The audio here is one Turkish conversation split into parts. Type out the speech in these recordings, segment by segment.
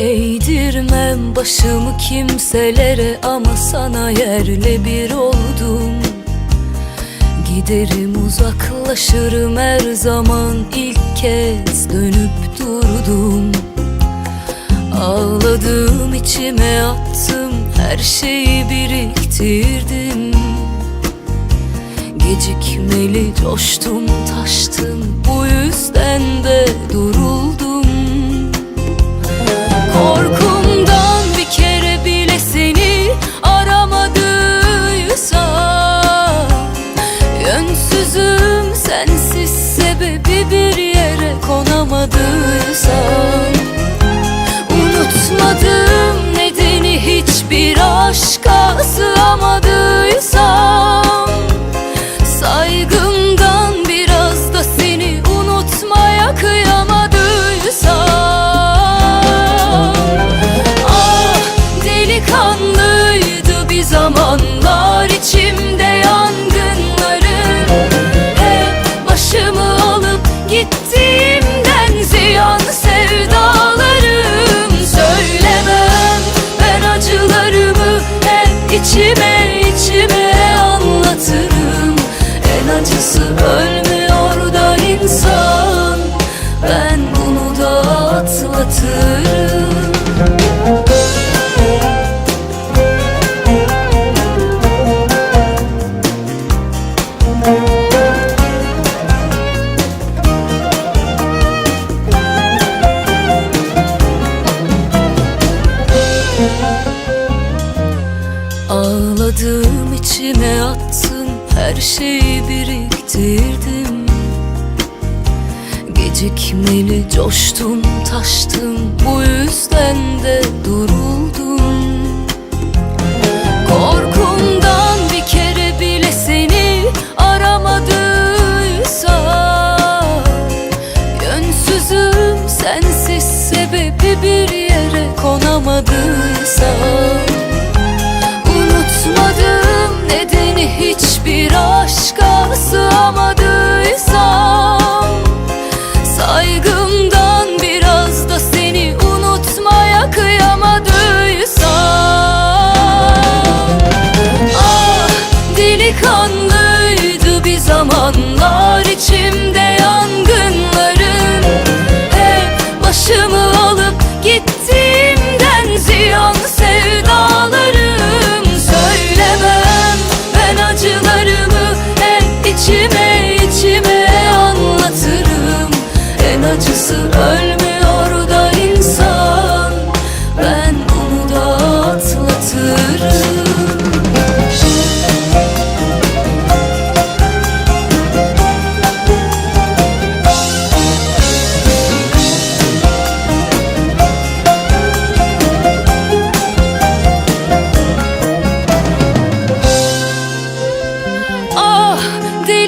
Eğdirmem başımı kimselere ama sana yerle bir oldum. Giderim uzaklaşırım her zaman ilk kez dönüp durdum. Ağladım içime attım her şeyi biriktirdim. Gecikmeli coştum taştım ölmüyor da insan. Ben bunu da atlatırım. Ağladım içime attım her şeyi biriktirdim. Gecikmeli coştum taştım. Bu yüzden de duruldum. Korkumdan bir kere bile seni aramadıysam Yönsüzüm sensiz sebebi bir yere konamadıysam sığamadıysam Saygımdan biraz da seni unutmaya kıyamadıysam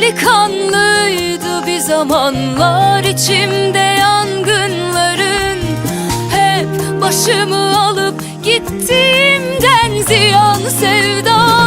delikanlıydı bir zamanlar içimde yangınların. Hep başımı alıp gittiğimden ziyan sevdan